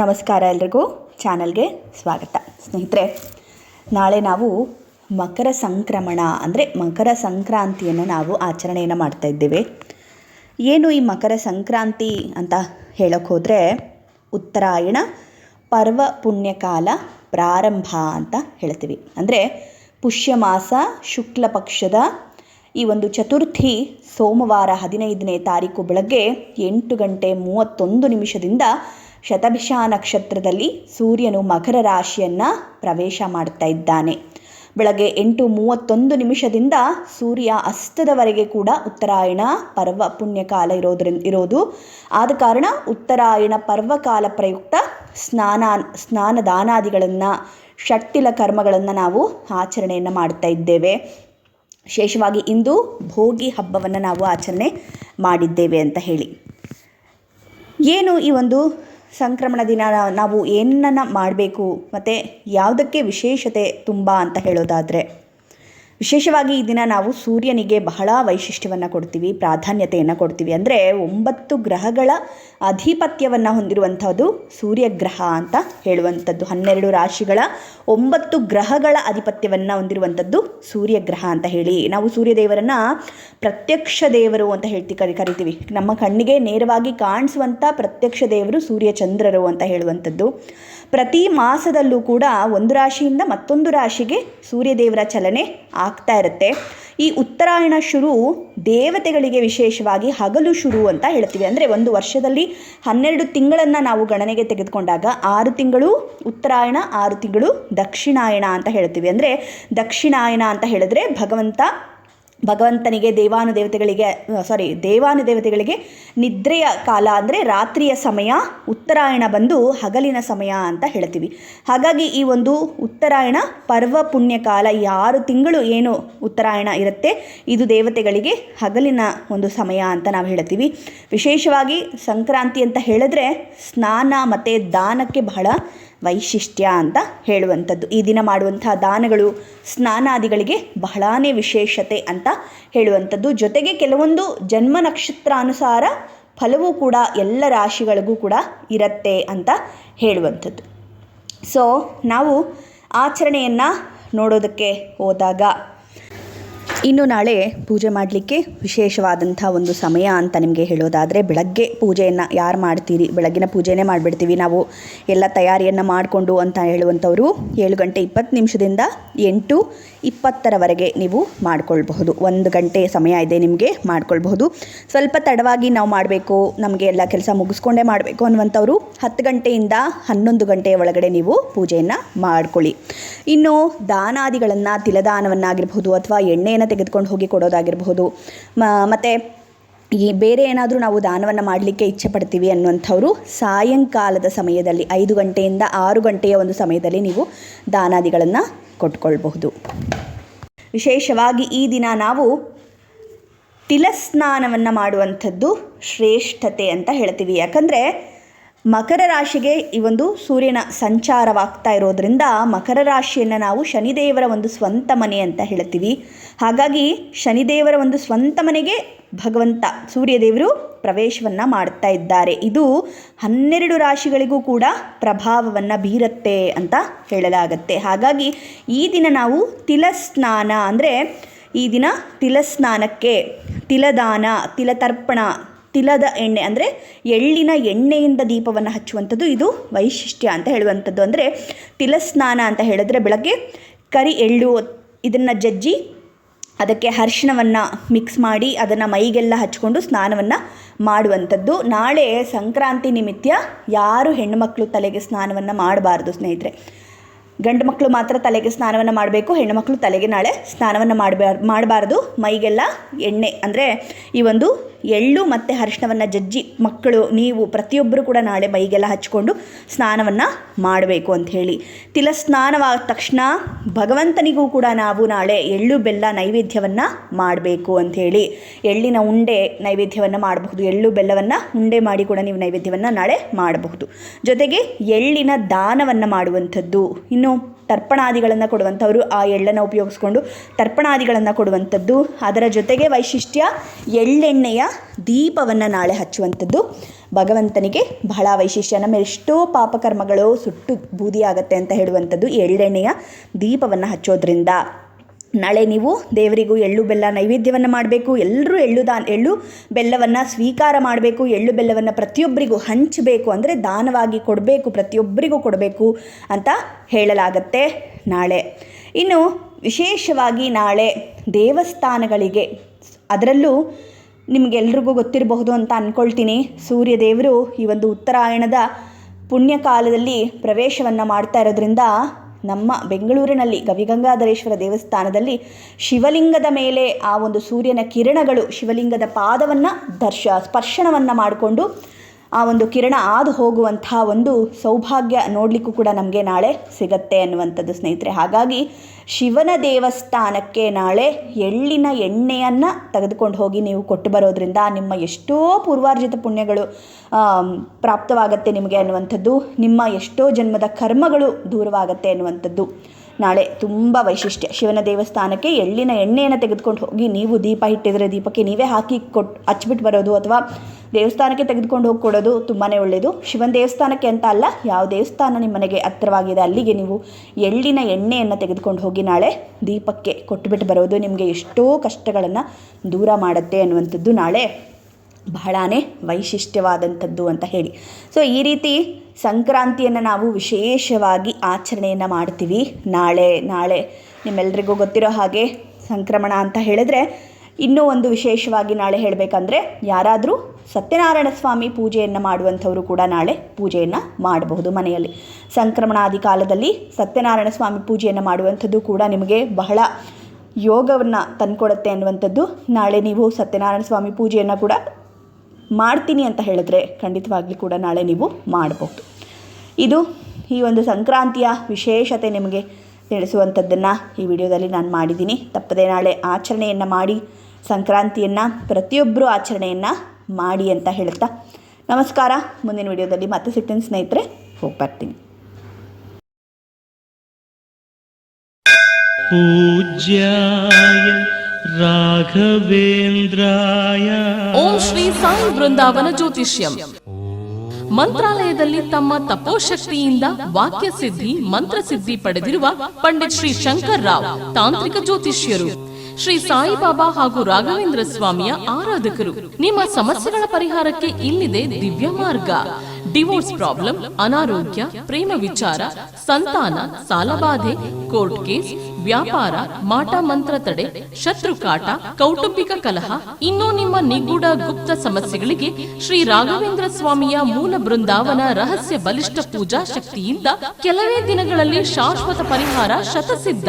ನಮಸ್ಕಾರ ಎಲ್ರಿಗೂ ಚಾನಲ್ಗೆ ಸ್ವಾಗತ. ಸ್ನೇಹಿತರೆ, ನಾಳೆ ನಾವು ಮಕರ ಸಂಕ್ರಮಣ ಅಂದರೆ ಮಕರ ಸಂಕ್ರಾಂತಿಯನ್ನು ನಾವು ಆಚರಣೆಯನ್ನು ಮಾಡ್ತಾ ಇದ್ದೇವೆ. ಏನು ಈ ಮಕರ ಸಂಕ್ರಾಂತಿ ಅಂತ ಹೇಳೋಕ್ಕೆ ಹೋದರೆ ಉತ್ತರಾಯಣ, ಪರ್ವ ಪುಣ್ಯಕಾಲ ಪ್ರಾರಂಭ ಅಂತ ಹೇಳ್ತೀವಿ. ಅಂದರೆ ಪುಷ್ಯ ಮಾಸ ಶುಕ್ಲ ಪಕ್ಷದ ಈ ಒಂದು ಚತುರ್ಥಿ ಸೋಮವಾರ ಹದಿನೈದನೇ ತಾರೀಕು ಬೆಳಗ್ಗೆ ಎಂಟು ಗಂಟೆ ಮೂವತ್ತೊಂದು ನಿಮಿಷದಿಂದ ಶತಭಿಷ ನಕ್ಷತ್ರದಲ್ಲಿ ಸೂರ್ಯನು ಮಕರ ರಾಶಿಯನ್ನು ಪ್ರವೇಶ ಮಾಡ್ತಾ ಇದ್ದಾನೆ. ಬೆಳಗ್ಗೆ ಎಂಟು ಮೂವತ್ತೊಂದು ನಿಮಿಷದಿಂದ ಸೂರ್ಯ ಅಸ್ತದವರೆಗೆ ಕೂಡ ಉತ್ತರಾಯಣ ಪರ್ವ ಪುಣ್ಯಕಾಲ ಇರೋದ್ರಿಂದ ಇರೋದು. ಆದ ಕಾರಣ ಉತ್ತರಾಯಣ ಪರ್ವಕಾಲ ಪ್ರಯುಕ್ತ ಸ್ನಾನ, ಸ್ನಾನದಾನಾದಿಗಳನ್ನು, ಷಟ್ಟಿಲ ಕರ್ಮಗಳನ್ನು ನಾವು ಆಚರಣೆಯನ್ನು ಮಾಡ್ತಾ ಇದ್ದೇವೆ. ವಿಶೇಷವಾಗಿ ಇಂದು ಭೋಗಿ ಹಬ್ಬವನ್ನು ನಾವು ಆಚರಣೆ ಮಾಡಿದ್ದೇವೆ ಅಂತ ಹೇಳಿ. ಏನು ಈ ಒಂದು ಸಂಕ್ರಮಣ ದಿನ ನಾವು ಏನನ್ನು ಮಾಡಬೇಕು ಮತ್ತು ಯಾವುದಕ್ಕೆ ವಿಶೇಷತೆ ತುಂಬ ಅಂತ ಹೇಳೋದಾದರೆ ವಿಶೇಷವಾಗಿ ಈ ದಿನ ನಾವು ಸೂರ್ಯನಿಗೆ ಬಹಳ ವೈಶಿಷ್ಟ್ಯವನ್ನು ಕೊಡ್ತೀವಿ, ಪ್ರಾಧಾನ್ಯತೆಯನ್ನು ಕೊಡ್ತೀವಿ. ಅಂದರೆ ಒಂಬತ್ತು ಗ್ರಹಗಳ ಅಧಿಪತ್ಯವನ್ನು ಹೊಂದಿರುವಂಥದ್ದು ಸೂರ್ಯಗ್ರಹ ಅಂತ ಹೇಳುವಂಥದ್ದು. ಹನ್ನೆರಡು ರಾಶಿಗಳ ಒಂಬತ್ತು ಗ್ರಹಗಳ ಅಧಿಪತ್ಯವನ್ನು ಹೊಂದಿರುವಂಥದ್ದು ಸೂರ್ಯಗ್ರಹ ಅಂತ ಹೇಳಿ. ನಾವು ಸೂರ್ಯದೇವರನ್ನು ಪ್ರತ್ಯಕ್ಷ ದೇವರು ಅಂತ ಹೇಳ್ತಿ, ಕರಿ, ಕರಿತೀವಿ. ನಮ್ಮ ಕಣ್ಣಿಗೆ ನೇರವಾಗಿ ಕಾಣಿಸುವಂಥ ಪ್ರತ್ಯಕ್ಷ ದೇವರು ಸೂರ್ಯಚಂದ್ರರು ಅಂತ ಹೇಳುವಂಥದ್ದು. ಪ್ರತಿ ಮಾಸದಲ್ಲೂ ಕೂಡ ಒಂದು ರಾಶಿಯಿಂದ ಮತ್ತೊಂದು ರಾಶಿಗೆ ಸೂರ್ಯದೇವರ ಚಲನೆ ಆಗ್ತಾ ಇರುತ್ತೆ. ಈ ಉತ್ತರಾಯಣ ಶುರು ದೇವತೆಗಳಿಗೆ ವಿಶೇಷವಾಗಿ ಹಗಲು ಶುರು ಅಂತ ಹೇಳ್ತೀವಿ. ಅಂದರೆ ಒಂದು ವರ್ಷದಲ್ಲಿ ಹನ್ನೆರಡು ತಿಂಗಳನ್ನು ನಾವು ಗಣನೆಗೆ ತೆಗೆದುಕೊಂಡಾಗ ಆರು ತಿಂಗಳು ಉತ್ತರಾಯಣ, ಆರು ತಿಂಗಳು ದಕ್ಷಿಣಾಯಣ ಅಂತ ಹೇಳ್ತೀವಿ. ಅಂದರೆ ದಕ್ಷಿಣಾಯಣ ಅಂತ ಹೇಳಿದ್ರೆ ಭಗವಂತ ಭಗವಂತನಿಗೆ, ದೇವಾನುದೇವತೆಗಳಿಗೆ ಸಾರಿ ದೇವಾನುದೇವತೆಗಳಿಗೆ ನಿದ್ರೆಯ ಕಾಲ ಅಂದರೆ ರಾತ್ರಿಯ ಸಮಯ, ಉತ್ತರಾಯಣ ಬಂದು ಹಗಲಿನ ಸಮಯ ಅಂತ ಹೇಳ್ತೀವಿ. ಹಾಗಾಗಿ ಈ ಒಂದು ಉತ್ತರಾಯಣ ಪರ್ವ ಪುಣ್ಯಕಾಲ ಈ ಆರು ತಿಂಗಳು ಏನು ಉತ್ತರಾಯಣ ಇರುತ್ತೆ, ಇದು ದೇವತೆಗಳಿಗೆ ಹಗಲಿನ ಒಂದು ಸಮಯ ಅಂತ ನಾವು ಹೇಳ್ತೀವಿ. ವಿಶೇಷವಾಗಿ ಸಂಕ್ರಾಂತಿ ಅಂತ ಹೇಳಿದ್ರೆ ಸ್ನಾನ ಮತ್ತು ದಾನಕ್ಕೆ ಬಹಳ ವೈಶಿಷ್ಟ್ಯ ಅಂತ ಹೇಳುವಂಥದ್ದು. ಈ ದಿನ ಮಾಡುವಂಥ ದಾನಗಳು ಸ್ನಾನಾದಿಗಳಿಗೆ ಬಹಳಾನೇ ವಿಶೇಷತೆ ಅಂತ ಹೇಳುವಂಥದ್ದು. ಜೊತೆಗೆ ಕೆಲವೊಂದು ಜನ್ಮ ನಕ್ಷತ್ರಾನುಸಾರ ಫಲವೂ ಕೂಡ ಎಲ್ಲ ರಾಶಿಗಳಿಗೂ ಕೂಡ ಇರುತ್ತೆ ಅಂತ ಹೇಳುವಂಥದ್ದು. ಸೊ ನಾವು ಆಚರಣೆಯನ್ನು ನೋಡೋದಕ್ಕೆ ಹೋದಾಗ ಇನ್ನು ನಾಳೆ ಪೂಜೆ ಮಾಡಲಿಕ್ಕೆ ವಿಶೇಷವಾದಂಥ ಒಂದು ಸಮಯ ಅಂತ ನಿಮಗೆ ಹೇಳೋದಾದರೆ ಬೆಳಗ್ಗೆ ಪೂಜೆಯನ್ನು ಯಾರು ಮಾಡ್ತೀರಿ? ಬೆಳಗ್ಗಿನ ಪೂಜೆನೇ ಮಾಡಿಬಿಡ್ತೀವಿ ನಾವು. ಎಲ್ಲ ತಯಾರಿಯನ್ನು ಮಾಡಿಕೊಂಡು ಅಂತ ಹೇಳುವಂಥವರು ಏಳು ಗಂಟೆ ಇಪ್ಪತ್ತು ನಿಮಿಷದಿಂದ ಎಂಟು ಇಪ್ಪತ್ತರವರೆಗೆ ನೀವು ಮಾಡ್ಕೊಳ್ಬಹುದು. ಒಂದು ಗಂಟೆ ಸಮಯ ಇದೆ ನಿಮಗೆ ಮಾಡ್ಕೊಳ್ಬಹುದು. ಸ್ವಲ್ಪ ತಡವಾಗಿ ನಾವು ಮಾಡಬೇಕು, ನಮಗೆ ಎಲ್ಲ ಕೆಲಸ ಮುಗಿಸ್ಕೊಂಡೇ ಮಾಡಬೇಕು ಅನ್ನುವಂಥವ್ರು ಹತ್ತು ಗಂಟೆಯಿಂದ ಹನ್ನೊಂದು ಗಂಟೆಯ ಒಳಗಡೆ ನೀವು ಪೂಜೆಯನ್ನು ಮಾಡ್ಕೊಳ್ಳಿ. ಇನ್ನು ದಾನಾದಿಗಳನ್ನು ತಿಲದಾನವನ್ನಾಗಿರ್ಬೋದು ಅಥವಾ ಎಣ್ಣೆಯನ್ನು ತೆಗೆದುಕೊಂಡು ಹೋಗಿ ಕೊಡೋದಾಗಿರಬಹುದು. ಮತ್ತು ಈ ಬೇರೆ ಏನಾದರೂ ನಾವು ದಾನವನ್ನು ಮಾಡಲಿಕ್ಕೆ ಇಚ್ಛೆ ಪಡ್ತೀವಿ ಅನ್ನುವಂಥವ್ರು ಸಾಯಂಕಾಲದ ಸಮಯದಲ್ಲಿ ಐದು ಗಂಟೆಯಿಂದ ಆರು ಗಂಟೆಯ ಒಂದು ಸಮಯದಲ್ಲಿ ನೀವು ದಾನಾದಿಗಳನ್ನು ಕೊಟ್ಕೊಳ್ಬಹುದು. ವಿಶೇಷವಾಗಿ ಈ ದಿನ ನಾವು ತಿಲಸ್ನಾನವನ್ನು ಮಾಡುವಂಥದ್ದು ಶ್ರೇಷ್ಠತೆ ಅಂತ ಹೇಳ್ತೀವಿ. ಯಾಕಂದರೆ ಮಕರ ರಾಶಿಗೆ ಈ ಒಂದು ಸೂರ್ಯನ ಸಂಚಾರವಾಗ್ತಾ ಇರೋದ್ರಿಂದ ಮಕರ ರಾಶಿಯನ್ನು ನಾವು ಶನಿದೇವರ ಒಂದು ಸ್ವಂತ ಮನೆ ಅಂತ ಹೇಳ್ತೀವಿ. ಹಾಗಾಗಿ ಶನಿದೇವರ ಒಂದು ಸ್ವಂತ ಮನೆಗೆ ಭಗವಂತ ಸೂರ್ಯದೇವರು ಪ್ರವೇಶವನ್ನು ಮಾಡ್ತಾ ಇದ್ದಾರೆ. ಇದು ಹನ್ನೆರಡು ರಾಶಿಗಳಿಗೂ ಕೂಡ ಪ್ರಭಾವವನ್ನು ಬೀರುತ್ತೆ ಅಂತ ಹೇಳಲಾಗತ್ತೆ. ಹಾಗಾಗಿ ಈ ದಿನ ನಾವು ತಿಲಸ್ನಾನ ಅಂದರೆ ಈ ದಿನ ತಿಲಸ್ನಾನಕ್ಕೆ ತಿಲದಾನ, ತಿಲತರ್ಪಣ ತಿಲದ ಎಣ್ಣೆ ಅಂದರೆ ಎಳ್ಳಿನ ಎಣ್ಣೆಯಿಂದ ದೀಪವನ್ನು ಹಚ್ಚುವಂಥದ್ದು ಇದು ವೈಶಿಷ್ಟ್ಯ ಅಂತ ಹೇಳುವಂಥದ್ದು. ಅಂದರೆ ತಿಲಸ್ನಾನ ಅಂತ ಹೇಳಿದ್ರೆ ಬೆಳಗ್ಗೆ ಕರಿ ಎಳ್ಳು ಇದನ್ನು ಜಜ್ಜಿ ಅದಕ್ಕೆ ಅರ್ಶಿಣವನ್ನು ಮಿಕ್ಸ್ ಮಾಡಿ ಅದನ್ನು ಮೈಗೆಲ್ಲ ಹಚ್ಕೊಂಡು ಸ್ನಾನವನ್ನು ಮಾಡುವಂಥದ್ದು. ನಾಳೆ ಸಂಕ್ರಾಂತಿ ನಿಮಿತ್ತ ಯಾರು ಹೆಣ್ಣುಮಕ್ಕಳು ತಲೆಗೆ ಸ್ನಾನವನ್ನು ಮಾಡಬಾರ್ದು ಸ್ನೇಹಿತರೆ. ಗಂಡು ಮಕ್ಕಳು ಮಾತ್ರ ತಲೆಗೆ ಸ್ನಾನವನ್ನು ಮಾಡಬೇಕು ಹೆಣ್ಣುಮಕ್ಕಳು ತಲೆಗೆ ನಾಳೆ ಸ್ನಾನವನ್ನು ಮಾಡಬಾರ್ದು ಮಾಡಬಾರ್ದು. ಮೈಗೆಲ್ಲ ಎಣ್ಣೆ ಅಂದರೆ ಈ ಒಂದು ಎಳ್ಳು ಮತ್ತು ಅರಿಶಿಣವನ್ನು ಜಜ್ಜಿ, ಮಕ್ಕಳು, ನೀವು ಪ್ರತಿಯೊಬ್ಬರು ಕೂಡ ನಾಳೆ ಮೈಗೆಲ್ಲ ಹಚ್ಕೊಂಡು ಸ್ನಾನವನ್ನು ಮಾಡಬೇಕು ಅಂತ ಹೇಳಿ. ತಿಲಸ್ನಾನವಾದ ತಕ್ಷಣ ಭಗವಂತನಿಗೂ ಕೂಡ ನಾವು ನಾಳೆ ಎಳ್ಳು, ಬೆಲ್ಲ ನೈವೇದ್ಯವನ್ನು ಮಾಡಬೇಕು ಅಂಥೇಳಿ ಎಳ್ಳಿನ ಉಂಡೆ ನೈವೇದ್ಯವನ್ನು ಮಾಡಬಹುದು. ಎಳ್ಳು, ಬೆಲ್ಲವನ್ನು ಉಂಡೆ ಮಾಡಿ ಕೂಡ ನೀವು ನೈವೇದ್ಯವನ್ನು ನಾಳೆ ಮಾಡಬಹುದು. ಜೊತೆಗೆ ಎಳ್ಳಿನ ದಾನವನ್ನು ಮಾಡುವಂಥದ್ದು. ಇನ್ನು ತರ್ಪಣಾದಿಗಳನ್ನು ಕೊಡುವಂಥವರು ಆ ಎಳ್ಳನ್ನು ಉಪಯೋಗಿಸ್ಕೊಂಡು ತರ್ಪಣಾದಿಗಳನ್ನು ಕೊಡುವಂಥದ್ದು. ಅದರ ಜೊತೆಗೆ ವೈಶಿಷ್ಟ್ಯ, ಎಳ್ಳೆಣ್ಣೆಯ ದೀಪವನ್ನು ನಾಳೆ ಹಚ್ಚುವಂಥದ್ದು. ಭಗವಂತನಿಗೆ ಬಹಳ ವೈಶಿಷ್ಟ್ಯ. ನಮ್ಮ ಎಷ್ಟೋ ಪಾಪಕರ್ಮಗಳು ಸುಟ್ಟು ಬೂದಿಯಾಗತ್ತೆ ಅಂತ ಹೇಳುವಂಥದ್ದು ಎಳ್ಳೆಣ್ಣೆಯ ದೀಪವನ್ನು ಹಚ್ಚೋದ್ರಿಂದ. ನಾಳೆ ನೀವು, ದೇವರಿಗೂ ಎಳ್ಳು ಬೆಲ್ಲ ನೈವೇದ್ಯವನ್ನು ಮಾಡಬೇಕು ಎಲ್ಲರೂ ಎಳ್ಳು ದಾನ, ಎಳ್ಳು ಬೆಲ್ಲವನ್ನು ಸ್ವೀಕಾರ ಮಾಡಬೇಕು, ಎಳ್ಳು ಬೆಲ್ಲವನ್ನು ಪ್ರತಿಯೊಬ್ಬರಿಗೂ ಹಂಚಬೇಕು, ಅಂದರೆ ದಾನವಾಗಿ ಕೊಡಬೇಕು ಪ್ರತಿಯೊಬ್ಬರಿಗೂ ಕೊಡಬೇಕು ಅಂತ ಹೇಳಲಾಗತ್ತೆ ನಾಳೆ. ಇನ್ನು ವಿಶೇಷವಾಗಿ ನಾಳೆ ದೇವಸ್ಥಾನಗಳಿಗೆ, ಅದರಲ್ಲೂ ನಿಮಗೆಲ್ರಿಗೂ ಗೊತ್ತಿರಬಹುದು ಅಂತ ಅಂದ್ಕೊಳ್ತೀನಿ ಸೂರ್ಯದೇವರು ಈ ಒಂದು ಉತ್ತರಾಯಣದ ಪುಣ್ಯಕಾಲದಲ್ಲಿ ಪ್ರವೇಶವನ್ನು ಮಾಡ್ತಾ ಇರೋದ್ರಿಂದ ನಮ್ಮ ಬೆಂಗಳೂರಿನಲ್ಲಿ ಗವಿಗಂಗಾಧರೇಶ್ವರ ದೇವಸ್ಥಾನದಲ್ಲಿ ಶಿವಲಿಂಗದ ಮೇಲೆ ಆ ಒಂದು ಸೂರ್ಯನ ಕಿರಣಗಳು ಶಿವಲಿಂಗದ ಪಾದವನ್ನು ದರ್ಶ ಸ್ಪರ್ಶನವನ್ನು ಮಾಡಿಕೊಂಡು ಆ ಒಂದು ಕಿರಣ ಆದು ಹೋಗುವಂತಹ ಒಂದು ಸೌಭಾಗ್ಯ ನೋಡಲಿಕ್ಕೂ ಕೂಡ ನಮಗೆ ನಾಳೆ ಸಿಗತ್ತೆ ಅನ್ನುವಂಥದ್ದು ಸ್ನೇಹಿತರೆ. ಹಾಗಾಗಿ ಶಿವನ ದೇವಸ್ಥಾನಕ್ಕೆ ನಾಳೆ ಎಳ್ಳಿನ ಎಣ್ಣೆಯನ್ನು ತೆಗೆದುಕೊಂಡು ಹೋಗಿ ನೀವು ಕೊಟ್ಟು ಬರೋದ್ರಿಂದ ನಿಮ್ಮ ಎಷ್ಟೋ ಪೂರ್ವಾರ್ಜಿತ ಪುಣ್ಯಗಳು ಪ್ರಾಪ್ತವಾಗತ್ತೆ ನಿಮಗೆ ಅನ್ನುವಂಥದ್ದು. ನಿಮ್ಮ ಎಷ್ಟೋ ಜನ್ಮದ ಕರ್ಮಗಳು ದೂರವಾಗತ್ತೆ ಅನ್ನುವಂಥದ್ದು. ನಾಳೆ ತುಂಬ ವೈಶಿಷ್ಟ್ಯ. ಶಿವನ ದೇವಸ್ಥಾನಕ್ಕೆ ಎಳ್ಳಿನ ಎಣ್ಣೆಯನ್ನು ತೆಗೆದುಕೊಂಡು ಹೋಗಿ ನೀವು ದೀಪ ಇಟ್ಟಿದ್ರೆ ದೀಪಕ್ಕೆ ನೀವೇ ಹಾಕಿ ಕೊಟ್ಟು ಹಚ್ಬಿಟ್ಟು ಬರೋದು ಅಥವಾ ದೇವಸ್ಥಾನಕ್ಕೆ ತೆಗೆದುಕೊಂಡು ಹೋಗಿ ಕೊಡೋದು ತುಂಬಾ ಒಳ್ಳೆಯದು ಶಿವನ ದೇವಸ್ಥಾನಕ್ಕೆ ಅಂತ ಅಲ್ಲ, ಯಾವ ದೇವಸ್ಥಾನ ನಿಮ್ಮ ಮನೆಗೆ ಹತ್ತಿರವಾಗಿದೆ ಅಲ್ಲಿಗೆ ನೀವು ಎಳ್ಳಿನ ಎಣ್ಣೆಯನ್ನು ತೆಗೆದುಕೊಂಡು ಹೋಗಿ ನಾಳೆ ದೀಪಕ್ಕೆ ಕೊಟ್ಟುಬಿಟ್ಟು ಬರೋದು ನಿಮಗೆ ಎಷ್ಟೋ ಕಷ್ಟಗಳನ್ನು ದೂರ ಮಾಡುತ್ತೆ ಅನ್ನುವಂಥದ್ದು ನಾಳೆ ಬಹಳಾನೇ ವೈಶಿಷ್ಟ್ಯವಾದಂಥದ್ದು ಅಂತ ಹೇಳಿ. ಸೊ ಈ ರೀತಿ ಸಂಕ್ರಾಂತಿಯನ್ನು ನಾವು ವಿಶೇಷವಾಗಿ ಆಚರಣೆಯನ್ನು ಮಾಡ್ತೀವಿ. ನಾಳೆ ನಾಳೆ ನಿಮ್ಮೆಲ್ರಿಗೂ ಗೊತ್ತಿರೋ ಹಾಗೆ ಸಂಕ್ರಮಣ ಅಂತ ಹೇಳಿದ್ರೆ ಇನ್ನೂ ಒಂದು ವಿಶೇಷವಾಗಿ ನಾಳೆ ಹೇಳಬೇಕಂದ್ರೆ ಯಾರಾದರೂ ಸತ್ಯನಾರಾಯಣ ಸ್ವಾಮಿ ಪೂಜೆಯನ್ನು ಮಾಡುವಂಥವರು ಕೂಡ ನಾಳೆ ಪೂಜೆಯನ್ನು ಮಾಡಬಹುದು ಮನೆಯಲ್ಲಿ. ಸಂಕ್ರಮಣಾದಿ ಕಾಲದಲ್ಲಿ ಸತ್ಯನಾರಾಯಣ ಸ್ವಾಮಿ ಪೂಜೆಯನ್ನು ಮಾಡುವಂಥದ್ದು ಕೂಡ ನಿಮಗೆ ಬಹಳ ಯೋಗವನ್ನು ತಂದುಕೊಡುತ್ತೆ ಅನ್ನುವಂಥದ್ದು ನಾಳೆ ನೀವು ಸತ್ಯನಾರಾಯಣ ಸ್ವಾಮಿ ಪೂಜೆಯನ್ನು ಕೂಡ ಮಾಡ್ತೀನಿ ಅಂತ ಹೇಳಿದ್ರೆ ಖಂಡಿತವಾಗ್ಲಿ ಕೂಡ ನಾಳೆ ನೀವು ಮಾಡಬಹುದು ಇದು ಈ ಒಂದು ಸಂಕ್ರಾಂತಿಯ ವಿಶೇಷತೆ ನಿಮಗೆ ತಿಳಿಸುವಂಥದ್ದನ್ನು ಈ ವಿಡಿಯೋದಲ್ಲಿ ನಾನು ಮಾಡಿದ್ದೀನಿ. ತಪ್ಪದೆ ನಾಳೆ ಆಚರಣೆಯನ್ನು ಮಾಡಿ, ಸಂಕ್ರಾಂತಿಯನ್ನು ಪ್ರತಿಯೊಬ್ಬರೂ ಆಚರಣೆಯನ್ನು ಮಾಡಿ ಅಂತ ಹೇಳ್ತಾ ನಮಸ್ಕಾರ. ಮುಂದಿನ ವಿಡಿಯೋದಲ್ಲಿ ಮತ್ತೆ ಸಿಗ್ತೀನಿ ಸ್ನೇಹಿತರೆ. ಹೋಗಿ ಬರ್ತೀನಿ. ಪೂಜ್ಯಾಯ ರಾಘವೇಂದ್ರಾಯ. ಓಂ ಶ್ರೀ ಸಾಯಿ ಬೃಂದಾವನ ಜ್ಯೋತಿಷ್ಯಂ. ಮಂತ್ರಾಲಯದಲ್ಲಿ ತಮ್ಮ ತಪೋಶಕ್ತಿಯಿಂದ ವಾಕ್ಯ ಸಿದ್ಧಿ ಮಂತ್ರ ಸಿದ್ಧಿ ಪಡೆದಿರುವ ಪಂಡಿತ್ ಶ್ರೀ ಶಂಕರ್ ರಾವ್ ತಾಂತ್ರಿಕ ಜ್ಯೋತಿಷ್ಯರು. ಶ್ರೀ ಸಾಯಿಬಾಬಾ ಹಾಗೂ ರಾಘವೇಂದ್ರ ಸ್ವಾಮಿಯ ಆರಾಧಕರು. ನಿಮ್ಮ ಸಮಸ್ಯೆಗಳ ಪರಿಹಾರಕ್ಕೆ ಇಲ್ಲಿದೆ ದಿವ್ಯ ಮಾರ್ಗ. ಡಿವೋರ್ಸ್ ಪ್ರಾಬ್ಲಮ್, ಅನಾರೋಗ್ಯ, ಪ್ರೇಮ ವಿಚಾರ, ಸಂತಾನ, ಸಾಲಬಾಧೆ, ಕೋರ್ಟ್ ಕೇಸ್, ವ್ಯಾಪಾರ, ಮಾಟ ಮಂತ್ರ ತಡೆ ಶತ್ರುಕಾಟ ಕೌಟುಂಬಿಕ ಕಲಹ, ಇನ್ನೂ ನಿಮ್ಮ ನಿಗೂಢ ಗುಪ್ತ ಸಮಸ್ಯೆಗಳಿಗೆ ಶ್ರೀ ರಾಘವೇಂದ್ರ ಸ್ವಾಮಿಯ ಮೂಲ ಬೃಂದಾವನ ರಹಸ್ಯ ಬಲಿಷ್ಠ ಪೂಜಾ ಶಕ್ತಿಯಿಂದ ಕೆಲವೇ ದಿನಗಳಲ್ಲಿ ಶಾಶ್ವತ ಪರಿಹಾರ ಶತಸಿದ್ಧ.